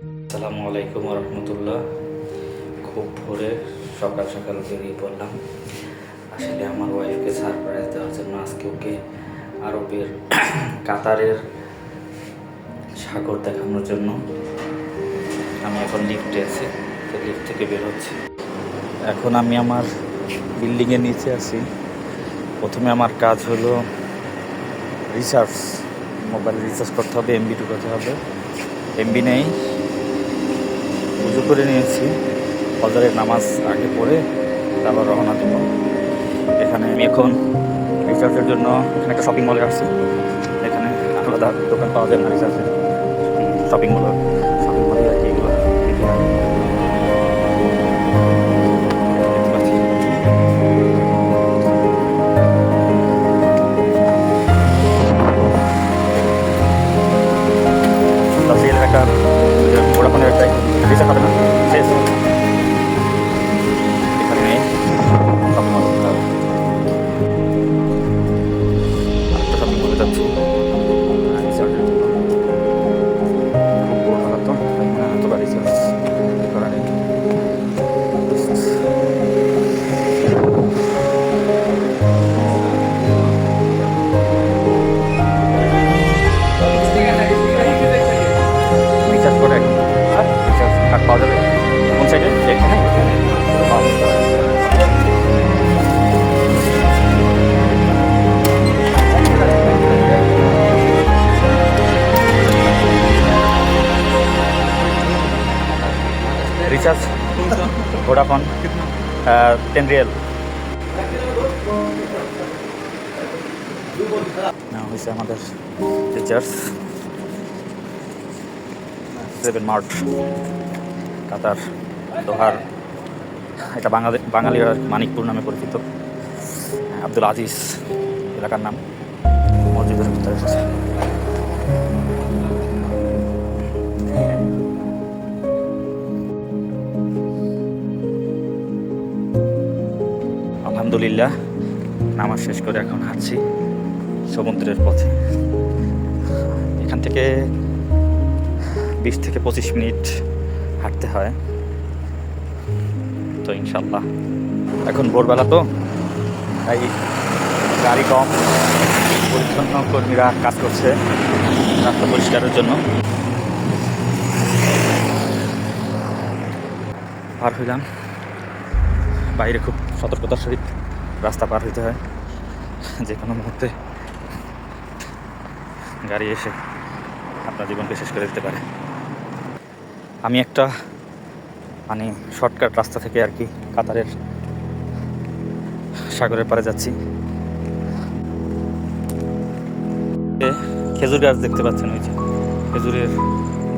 আসসালামু আলাইকুম রহমতুল্লাহ খুব ভোরে সকাল সকাল বেরিয়ে পড়লাম। আসলে আমার ওয়াইফকে সারপ্রাইজ দেওয়ার জন্য আজকে ওকে আরবের কাতারের সাগর দেখানোর জন্য আমি এখন লিফটে আছি। তো লিফট থেকে বের হচ্ছি। এখন আমি আমার বিল্ডিংয়ের নিচে আছি। প্রথমে আমার কাজ হলো রিচার্জ মোবাইল রিচার্জ করতে হবে এমবি ঢুকাতে হবে। এমবি নেই। পুজো করে নিয়েছি। ফজরের নামাজ আগে পড়ে তারপর রওনা দেব। এখানে আমি এখন রিচার্জের জন্য এখানে একটা শপিং মলে আসছি। এখানে আলাদা দোকান পাওয়া যায় না রিচার্জের শপিং মল তাফসিলের একটা ভোডাফোনের একটা রিচার্জ হবে না শেষ। এখানে শপিং মলে যাচ্ছি। রিচার্জ ভোডাফোন টেন রিয়েল না হয়েছে আমাদের রিচার্জ সেভেন মার্ট কাতার দোহার এটা বাঙালি বাঙালির মানিকপুর নামে পরিচিত। আব্দুল আজিজ, এলাকার নাম। মসজিদের ভিতরে আলহামদুলিল্লাহ, নামাজ শেষ করে এখন হাঁটছি সমুদ্রের পথে। এখান থেকে বিশ থেকে পঁচিশ মিনিট হাঁটতে হয়। তো ইনশাল্লাহ এখন ভোরবেলা তো, তাই গাড়ি কম, পরিচ্ছন্ন কর্মীরা কাজ করছে রাস্তা পরিষ্কারের জন্য। পার হইলাম। বাইরে খুব সতর্কতার সহিত রাস্তা পার হইতে হয়। যে কোনো মুহূর্তে গাড়ি এসে আপনার জীবনকে শেষ করে দিতে পারে। আমি একটা মানে শর্টকাট রাস্তা থেকে আর কি কাতারের সাগরের পাড়ে যাচ্ছি। খেজুর গাছ দেখতে পাচ্ছেন ওই যে, খেজুরের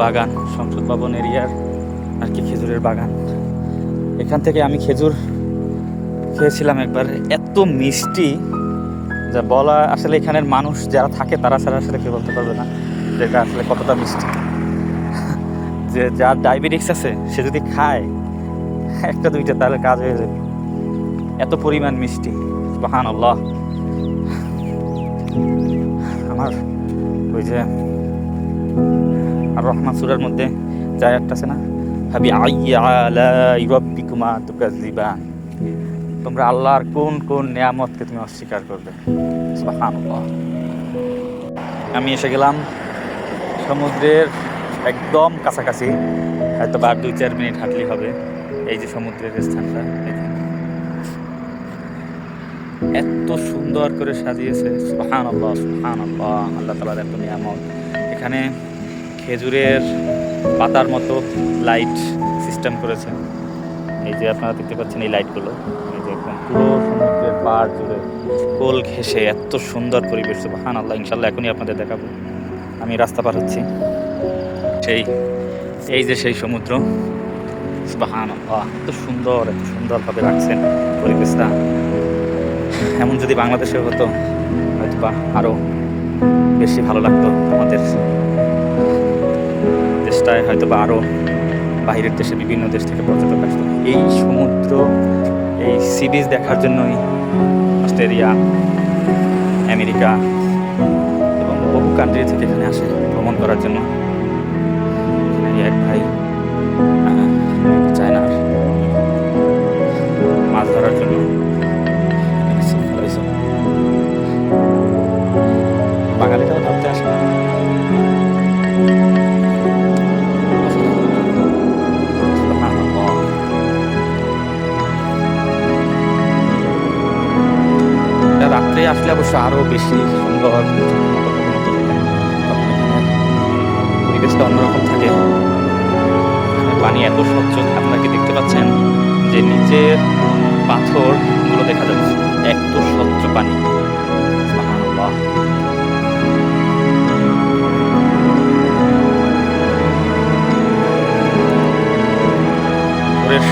বাগান সংসদ ভবন এরিয়ার আর কি খেজুরের বাগান। এখান থেকে আমি খেজুর খেয়েছিলাম একবার। এত মিষ্টি যা বলা আসলে এখানের মানুষ যারা থাকে তারা ছাড়া আসলে কেউ বলতে পারবে না যে এটা আসলে কতটা মিষ্টি। যে যার ডায়াবেটিক্স আছে, সে যদি খায়, একটা দুইটা তাহলে কাজ হয়ে যাবে। এত পরিমাণ মিষ্টি বাহান আল্লাহ আমার ওই যে আর রহমান সুরার মধ্যে যায় একটা আছে না, হাবি আইয়া আলা রব্বিকুমা তুকাজ্জিবান তোমরা আল্লাহর কোন কোন নিয়ামতকে তুমি অস্বীকার করবে? আমি এসে গেলাম সমুদ্রের একদম কাছাকাছি, হয়তো বা দুই চার মিনিট হাঁটলেই হবে। এই যে সমুদ্রের স্থানটা এত সুন্দর করে সাজিয়েছে সুহান আল্লাহ সুহান আল্লাহ আল্লাহ তালার এত নিয়ামত। এখানে খেজুরের পাতার মতো লাইট সিস্টেম করেছে। এই যে আপনারা দেখতে পাচ্ছেন এই লাইটগুলো পাড় জুড়ে কোল ঘেসে এত সুন্দর পরিবেশ সুহান আল্লাহ ইনশাল্লাহ এখনই আপনাদের দেখাবো। আমি রাস্তা পার হচ্ছি। সেই, এই যে সেই সমুদ্র সুবাহান এত সুন্দর, এত সুন্দরভাবে রাখছেন পরিবেশটা। এমন যদি বাংলাদেশে হতো হয়তো বা আরও বেশি ভালো লাগতো আমাদের দেশটায় হয়তো বা আরও বাইরের দেশে, বিভিন্ন দেশ থেকে পর্যটক আসতো। এই সমুদ্র এই সিরিজ দেখার জন্যই অস্ট্রেলিয়া, আমেরিকা এবং বহু কান্ট্রি থেকে এখানে আসে ভ্রমণ করার জন্য। অবশ্য আরও বেশি সুন্দর। পরিবেশটা অন্যরকম থাকে। পানি এত স্বচ্ছ আপনাকে দেখতে পাচ্ছেন? যে নিচের পাথরগুলো দেখা যাচ্ছে, এত স্বচ্ছ পানি।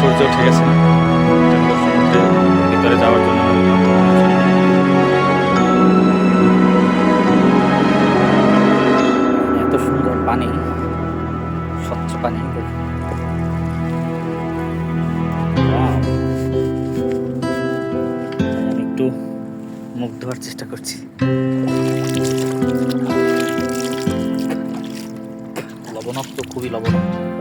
সূর্য ঠিক গেছে। পানি স্বচ্ছ পানি একটু মুখ ধোয়ার চেষ্টা করছি। লবণাক্ত খুবই লবণাক্ত।